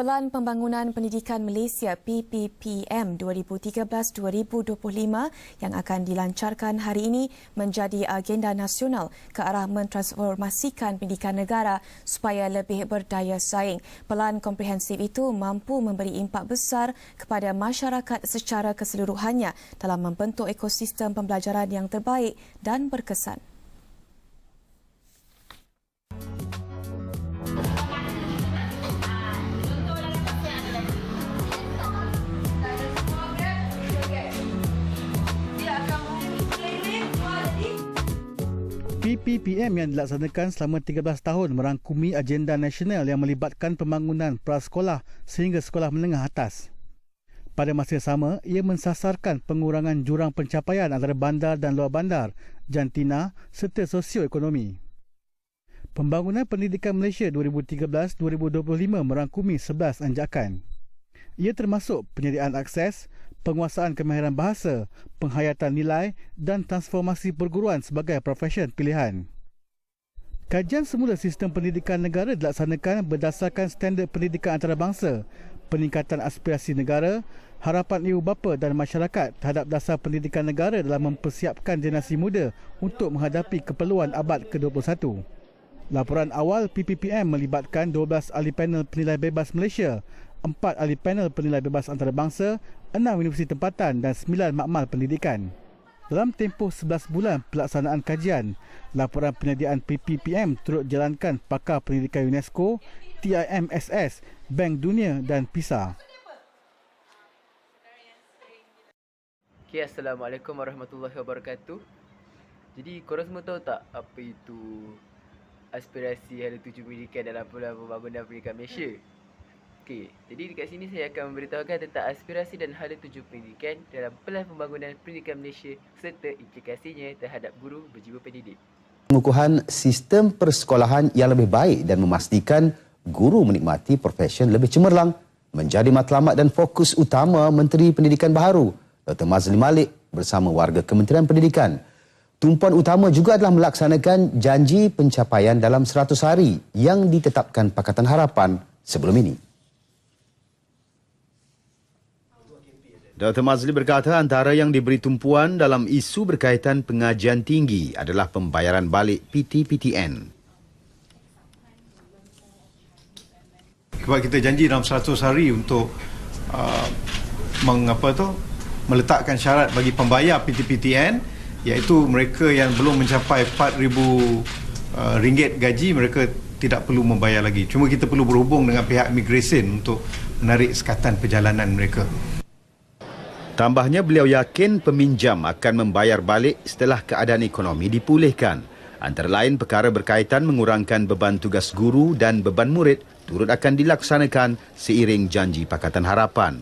Pelan Pembangunan Pendidikan Malaysia PPPM 2013-2025 yang akan dilancarkan hari ini menjadi agenda nasional ke arah mentransformasikan pendidikan negara supaya lebih berdaya saing. Pelan komprehensif itu mampu memberi impak besar kepada masyarakat secara keseluruhannya dalam membentuk ekosistem pembelajaran yang terbaik dan berkesan. PPPM yang dilaksanakan selama 13 tahun merangkumi agenda nasional yang melibatkan pembangunan prasekolah sehingga sekolah menengah atas. Pada masa yang sama, ia mensasarkan pengurangan jurang pencapaian antara bandar dan luar bandar, jantina serta sosioekonomi. Pembangunan Pendidikan Malaysia 2013-2025 merangkumi 11 anjakan. Ia termasuk penyediaan akses, penguasaan kemahiran bahasa, penghayatan nilai dan transformasi perguruan sebagai profesyen pilihan. Kajian semula sistem pendidikan negara dilaksanakan berdasarkan standard pendidikan antarabangsa, peningkatan aspirasi negara, harapan ibu bapa dan masyarakat terhadap dasar pendidikan negara dalam mempersiapkan generasi muda untuk menghadapi keperluan abad ke-21. Laporan awal PPPM melibatkan 12 ahli panel penilai bebas Malaysia, 4 ahli panel penilai bebas antarabangsa, 6 universiti tempatan dan 9 makmal pendidikan. Dalam tempoh 11 bulan pelaksanaan kajian, laporan penyediaan PPPM turut jalankan pakar pendidikan UNESCO, TIMSS, Bank Dunia dan PISA. Okay, Assalamualaikum warahmatullahi wabarakatuh. Jadi, korang semua tahu tak apa itu aspirasi Hala Tuju Pendidikan dalam Pembangunan Pendidikan Malaysia? Okey, jadi dekat sini saya akan memberitahukan tentang aspirasi dan hala tuju pendidikan dalam Pelan Pembangunan Pendidikan Malaysia serta implikasinya terhadap guru berjiwa pendidik. Pengukuhan sistem persekolahan yang lebih baik dan memastikan guru menikmati profesyen lebih cemerlang menjadi matlamat dan fokus utama Menteri Pendidikan baharu Dr. Mazli Malik bersama warga Kementerian Pendidikan. Tumpuan utama juga adalah melaksanakan janji pencapaian dalam 100 hari yang ditetapkan Pakatan Harapan sebelum ini. Dr. Mazli berkata antara yang diberi tumpuan dalam isu berkaitan pengajian tinggi adalah pembayaran balik PT-PTN. Sebab kita janji dalam 100 hari untuk uh, mengapa tu meletakkan syarat bagi pembayar PT-PTN iaitu mereka yang belum mencapai 4000 uh, ringgit gaji mereka tidak perlu membayar lagi. Cuma kita perlu berhubung dengan pihak immigration untuk menarik sekatan perjalanan mereka. Tambahnya beliau yakin peminjam akan membayar balik setelah keadaan ekonomi dipulihkan. Antara lain perkara berkaitan mengurangkan beban tugas guru dan beban murid turut akan dilaksanakan seiring janji Pakatan Harapan.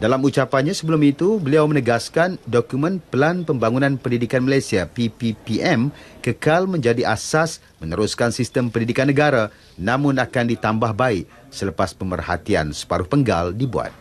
Dalam ucapannya sebelum itu, beliau menegaskan dokumen Pelan Pembangunan Pendidikan Malaysia PPPM kekal menjadi asas meneruskan sistem pendidikan negara namun akan ditambah baik selepas pemerhatian separuh penggal dibuat.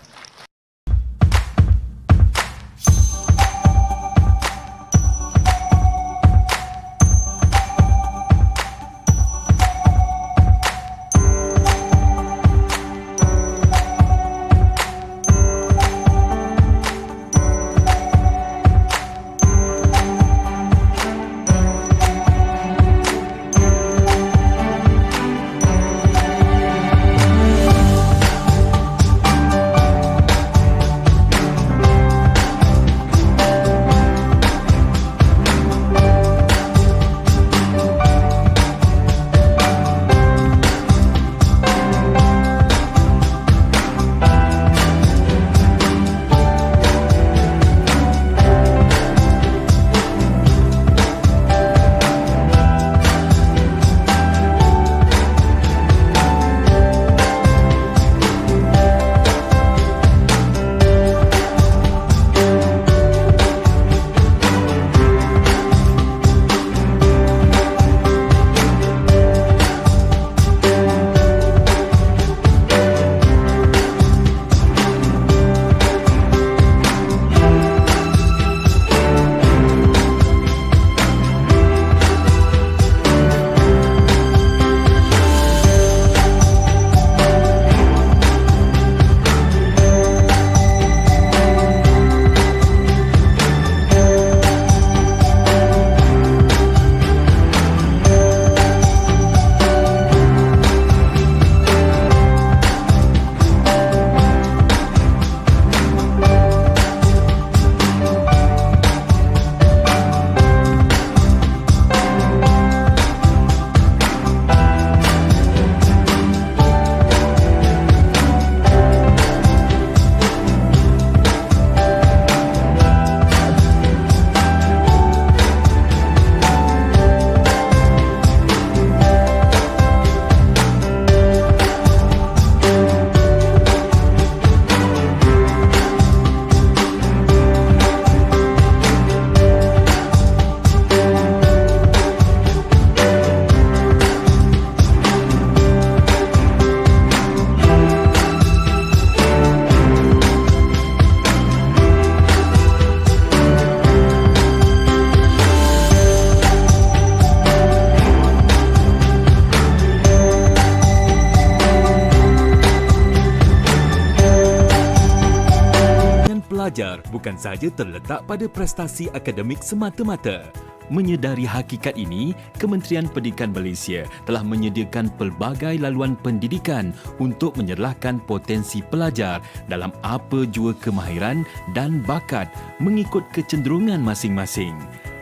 Pelajar bukan sahaja terletak pada prestasi akademik semata-mata. Menyedari hakikat ini, Kementerian Pendidikan Malaysia telah menyediakan pelbagai laluan pendidikan untuk menyerlahkan potensi pelajar dalam apa jua kemahiran dan bakat mengikut kecenderungan masing-masing.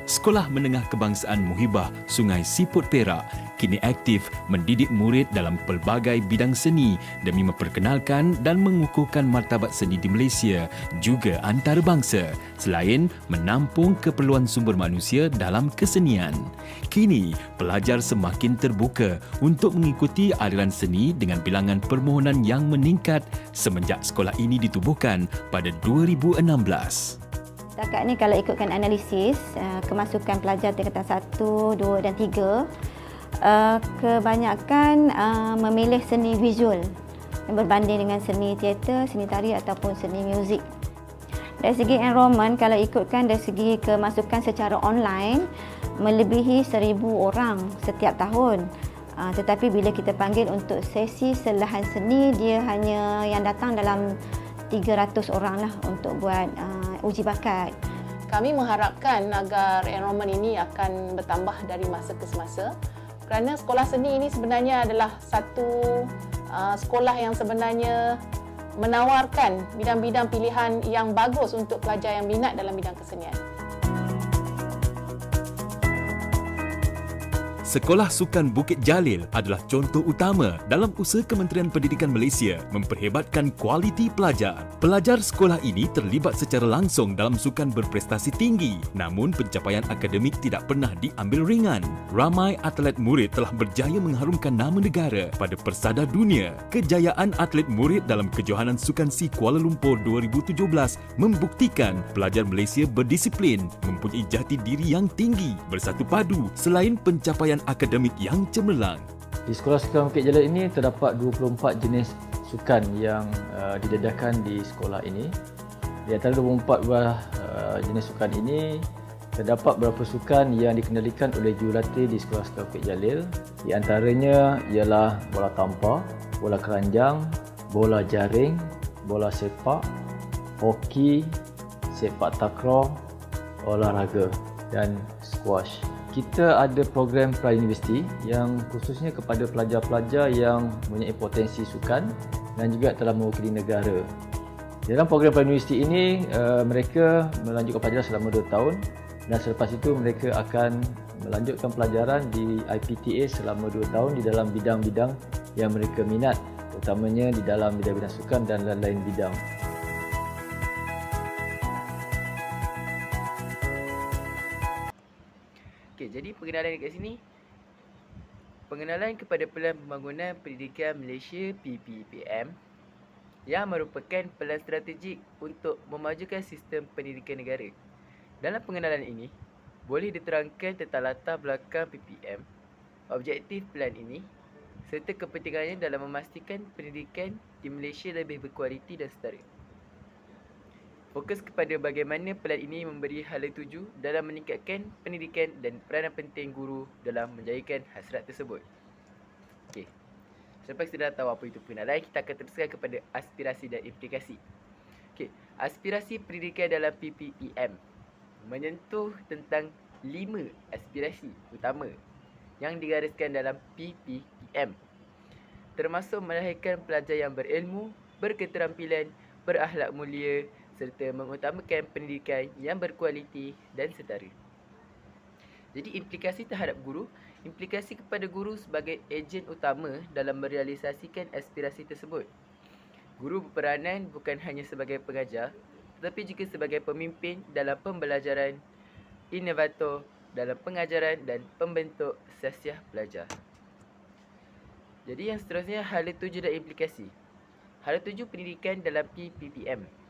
Sekolah Menengah Kebangsaan Muhibah Sungai Siput Perak kini aktif mendidik murid dalam pelbagai bidang seni demi memperkenalkan dan mengukuhkan martabat seni di Malaysia juga antarabangsa selain menampung keperluan sumber manusia dalam kesenian. Kini, pelajar semakin terbuka untuk mengikuti aliran seni dengan bilangan permohonan yang meningkat semenjak sekolah ini ditubuhkan pada 2016. Setakat ni kalau ikutkan analisis uh, kemasukan pelajar tingkatan 1, 2 dan 3 uh, kebanyakan uh, memilih seni visual yang berbanding dengan seni teater, seni tari ataupun seni muzik. Dari segi enrollment kalau ikutkan dari segi kemasukan secara online melebihi 1000 orang setiap tahun. Uh, tetapi bila kita panggil untuk sesi selahan seni dia hanya yang datang dalam 300 orang lah untuk buat uh, uji bakat. Kami mengharapkan agar enrolment ini akan bertambah dari masa ke semasa kerana sekolah seni ini sebenarnya adalah satu uh, sekolah yang sebenarnya menawarkan bidang-bidang pilihan yang bagus untuk pelajar yang minat dalam bidang kesenian. Sekolah Sukan Bukit Jalil adalah contoh utama dalam usaha Kementerian Pendidikan Malaysia memperhebatkan kualiti pelajar. Pelajar sekolah ini terlibat secara langsung dalam sukan berprestasi tinggi namun pencapaian akademik tidak pernah diambil ringan. Ramai atlet murid telah berjaya mengharumkan nama negara pada persada dunia. Kejayaan atlet murid dalam kejohanan Sukan Si Kuala Lumpur 2017 membuktikan pelajar Malaysia berdisiplin, mempunyai jati diri yang tinggi, bersatu padu selain pencapaian akademik yang cemerlang. Di Sekolah Sukan Bukit Jalil ini terdapat 24 jenis sukan yang uh, didedahkan di sekolah ini. Di antara 24 buah uh, jenis sukan ini, terdapat beberapa sukan yang dikendalikan oleh jurulatih di Sekolah Sukan Bukit Jalil. Di antaranya ialah bola tampar, bola keranjang, bola jaring, bola sepak, hoki, sepak takraw, olahraga dan squash kita ada program pra-universiti yang khususnya kepada pelajar-pelajar yang mempunyai potensi sukan dan juga telah mewakili negara. Dalam program pra-universiti ini, uh, mereka melanjutkan pelajaran selama 2 tahun dan selepas itu mereka akan melanjutkan pelajaran di IPTA selama 2 tahun di dalam bidang-bidang yang mereka minat utamanya di dalam bidang-bidang sukan dan lain-lain bidang. Pengenalan dekat sini pengenalan kepada Pelan Pembangunan Pendidikan Malaysia PPPM yang merupakan pelan strategik untuk memajukan sistem pendidikan negara. Dalam pengenalan ini, boleh diterangkan tentang latar belakang PPM, objektif pelan ini serta kepentingannya dalam memastikan pendidikan di Malaysia lebih berkualiti dan setara. Fokus kepada bagaimana pelan ini memberi hala tuju dalam meningkatkan pendidikan dan peranan penting guru dalam menjayakan hasrat tersebut. Okey. Selepas kita dah tahu apa itu pengenalan, kita akan teruskan kepada aspirasi dan implikasi. Okey, aspirasi pendidikan dalam PPPM menyentuh tentang lima aspirasi utama yang digariskan dalam PPPM termasuk melahirkan pelajar yang berilmu, berketerampilan, berakhlak mulia, serta mengutamakan pendidikan yang berkualiti dan setara. Jadi implikasi terhadap guru, implikasi kepada guru sebagai ejen utama dalam merealisasikan aspirasi tersebut. Guru berperanan bukan hanya sebagai pengajar, tetapi juga sebagai pemimpin dalam pembelajaran, inovator dalam pengajaran dan pembentuk sesiah pelajar. Jadi yang seterusnya hala tuju dan implikasi. Hala tuju pendidikan dalam PPPM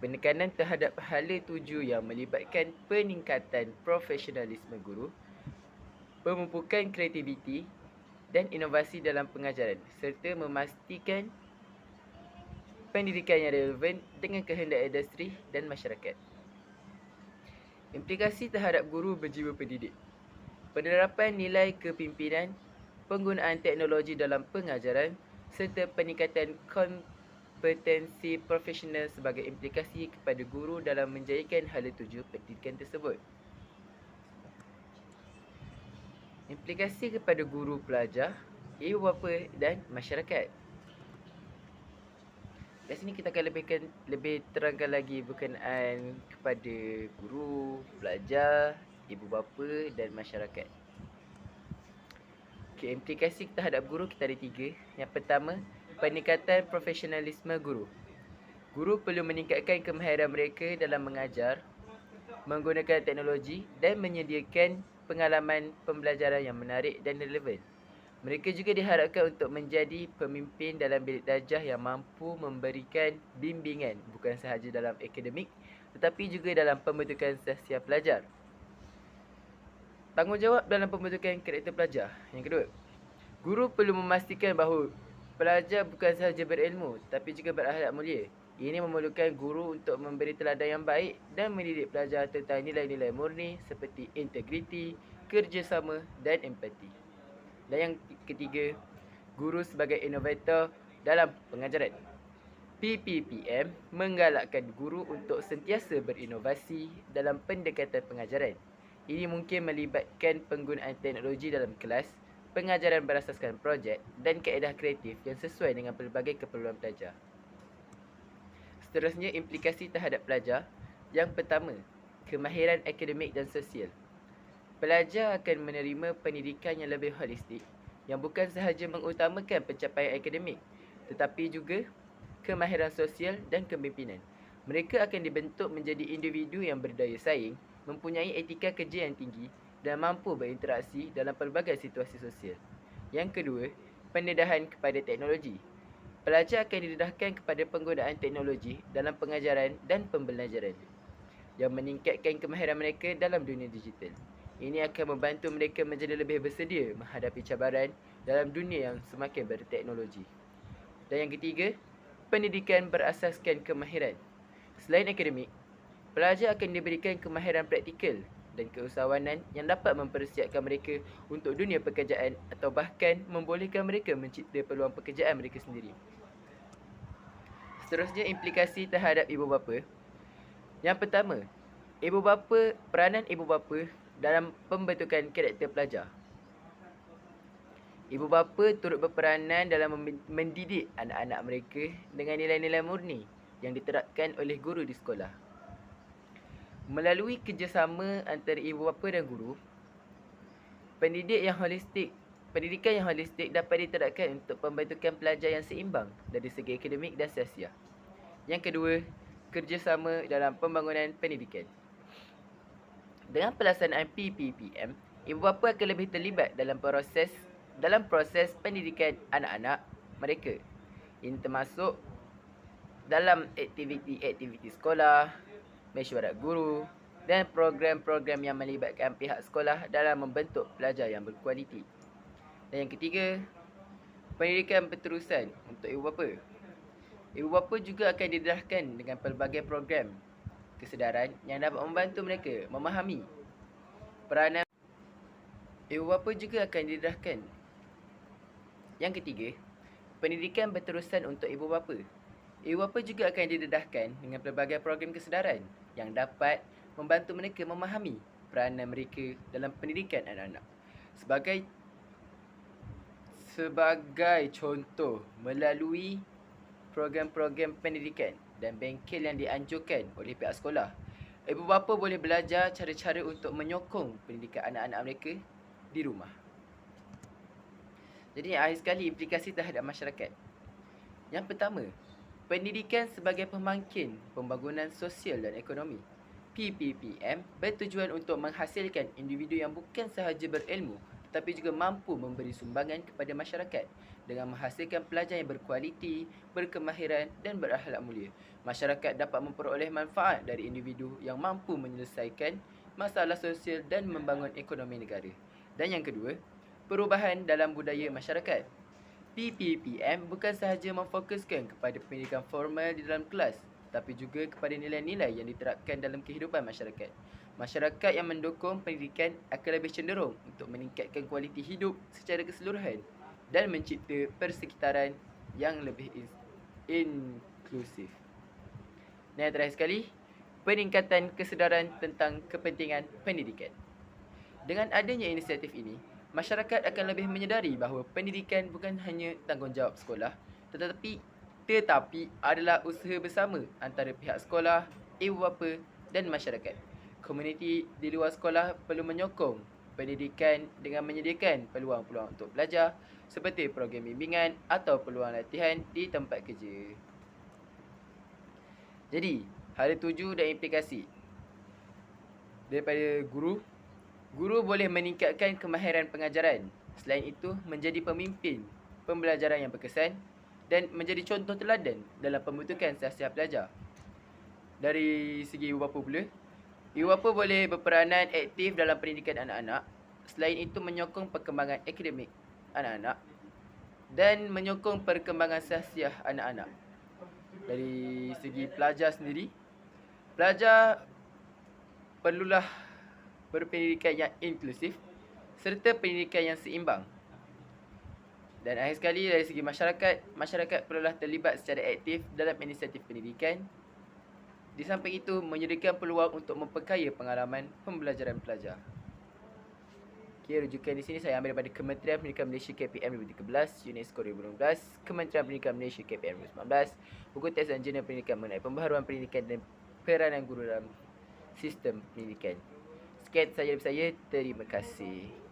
penekanan terhadap hala tuju yang melibatkan peningkatan profesionalisme guru, pemumpukan kreativiti dan inovasi dalam pengajaran serta memastikan pendidikan yang relevan dengan kehendak industri dan masyarakat. Implikasi terhadap guru berjiwa pendidik. Penerapan nilai kepimpinan, penggunaan teknologi dalam pengajaran serta peningkatan kompetensi profesional sebagai implikasi kepada guru dalam menjayakan hala tuju pendidikan tersebut. Implikasi kepada guru pelajar, ibu bapa dan masyarakat. Kat sini kita akan lebihkan, lebih terangkan lagi berkenaan kepada guru, pelajar, ibu bapa dan masyarakat. Okay, implikasi terhadap guru kita ada tiga. Yang pertama, peningkatan profesionalisme guru. Guru perlu meningkatkan kemahiran mereka dalam mengajar, menggunakan teknologi dan menyediakan pengalaman pembelajaran yang menarik dan relevan. Mereka juga diharapkan untuk menjadi pemimpin dalam bilik darjah yang mampu memberikan bimbingan bukan sahaja dalam akademik tetapi juga dalam pembentukan sesiap pelajar. Tanggungjawab dalam pembentukan karakter pelajar. Yang kedua, guru perlu memastikan bahawa pelajar bukan sahaja berilmu tapi juga berakhlak mulia. Ini memerlukan guru untuk memberi teladan yang baik dan mendidik pelajar tentang nilai-nilai murni seperti integriti, kerjasama dan empati. Dan yang ketiga, guru sebagai inovator dalam pengajaran. PPPM menggalakkan guru untuk sentiasa berinovasi dalam pendekatan pengajaran. Ini mungkin melibatkan penggunaan teknologi dalam kelas, pengajaran berasaskan projek dan kaedah kreatif yang sesuai dengan pelbagai keperluan pelajar. Seterusnya, implikasi terhadap pelajar. Yang pertama, kemahiran akademik dan sosial. Pelajar akan menerima pendidikan yang lebih holistik yang bukan sahaja mengutamakan pencapaian akademik tetapi juga kemahiran sosial dan kepimpinan. Mereka akan dibentuk menjadi individu yang berdaya saing, mempunyai etika kerja yang tinggi dan mampu berinteraksi dalam pelbagai situasi sosial. Yang kedua, pendedahan kepada teknologi. Pelajar akan didedahkan kepada penggunaan teknologi dalam pengajaran dan pembelajaran yang meningkatkan kemahiran mereka dalam dunia digital. Ini akan membantu mereka menjadi lebih bersedia menghadapi cabaran dalam dunia yang semakin berteknologi. Dan yang ketiga, pendidikan berasaskan kemahiran. Selain akademik, pelajar akan diberikan kemahiran praktikal dan keusahawanan yang dapat mempersiapkan mereka untuk dunia pekerjaan atau bahkan membolehkan mereka mencipta peluang pekerjaan mereka sendiri. Seterusnya implikasi terhadap ibu bapa. Yang pertama, ibu bapa, peranan ibu bapa dalam pembentukan karakter pelajar. Ibu bapa turut berperanan dalam mendidik anak-anak mereka dengan nilai-nilai murni yang diterapkan oleh guru di sekolah. Melalui kerjasama antara ibu bapa dan guru, pendidik yang holistik, pendidikan yang holistik dapat diterapkan untuk pembentukan pelajar yang seimbang dari segi akademik dan sosial. Yang kedua, kerjasama dalam pembangunan pendidikan. Dengan pelaksanaan PPPM, ibu bapa akan lebih terlibat dalam proses dalam proses pendidikan anak-anak mereka. Ini termasuk dalam aktiviti-aktiviti sekolah, mesyuarat guru dan program-program yang melibatkan pihak sekolah dalam membentuk pelajar yang berkualiti. Dan yang ketiga, pendidikan berterusan untuk ibu bapa. Ibu bapa juga akan didedahkan dengan pelbagai program kesedaran yang dapat membantu mereka memahami peranan ibu bapa juga akan didedahkan yang ketiga, pendidikan berterusan untuk ibu bapa. Bapa juga akan didedahkan dengan pelbagai program kesedaran yang dapat membantu mereka memahami peranan mereka dalam pendidikan anak-anak. Sebagai sebagai contoh melalui program-program pendidikan dan bengkel yang dianjurkan oleh pihak sekolah. Ibu bapa boleh belajar cara-cara untuk menyokong pendidikan anak-anak mereka di rumah. Jadi akhir sekali implikasi terhadap masyarakat. Yang pertama, pendidikan sebagai pemangkin pembangunan sosial dan ekonomi. PPPM bertujuan untuk menghasilkan individu yang bukan sahaja berilmu tetapi juga mampu memberi sumbangan kepada masyarakat dengan menghasilkan pelajar yang berkualiti, berkemahiran dan berakhlak mulia. Masyarakat dapat memperoleh manfaat dari individu yang mampu menyelesaikan masalah sosial dan membangun ekonomi negara. Dan yang kedua, perubahan dalam budaya masyarakat. PPPM bukan sahaja memfokuskan kepada pendidikan formal di dalam kelas tapi juga kepada nilai-nilai yang diterapkan dalam kehidupan masyarakat. Masyarakat yang mendukung pendidikan akan lebih cenderung untuk meningkatkan kualiti hidup secara keseluruhan dan mencipta persekitaran yang lebih in inklusif. Dan yang terakhir sekali, peningkatan kesedaran tentang kepentingan pendidikan. Dengan adanya inisiatif ini, masyarakat akan lebih menyedari bahawa pendidikan bukan hanya tanggungjawab sekolah tetapi tetapi adalah usaha bersama antara pihak sekolah, ibu bapa dan masyarakat. Komuniti di luar sekolah perlu menyokong pendidikan dengan menyediakan peluang-peluang untuk belajar seperti program bimbingan atau peluang latihan di tempat kerja. Jadi, hala tuju dan implikasi daripada guru Guru boleh meningkatkan kemahiran pengajaran. Selain itu, menjadi pemimpin pembelajaran yang berkesan dan menjadi contoh teladan dalam pembentukan siasat belajar. Dari segi ibu bapa pula, ibu bapa boleh berperanan aktif dalam pendidikan anak-anak. Selain itu, menyokong perkembangan akademik anak-anak dan menyokong perkembangan sasiah anak-anak. Dari segi pelajar sendiri, pelajar perlulah berpendidikan yang inklusif serta pendidikan yang seimbang. Dan akhir sekali dari segi masyarakat, masyarakat perlulah terlibat secara aktif dalam inisiatif pendidikan. Di samping itu, menyediakan peluang untuk memperkaya pengalaman pembelajaran pelajar. Okay, rujukan di sini saya ambil daripada Kementerian Pendidikan Malaysia KPM 2013, UNESCO 2016, Kementerian Pendidikan Malaysia KPM 2019, buku teks dan jurnal pendidikan mengenai pembaharuan pendidikan dan peranan guru dalam sistem pendidikan. Sekian sahaja dari saya. Terima kasih.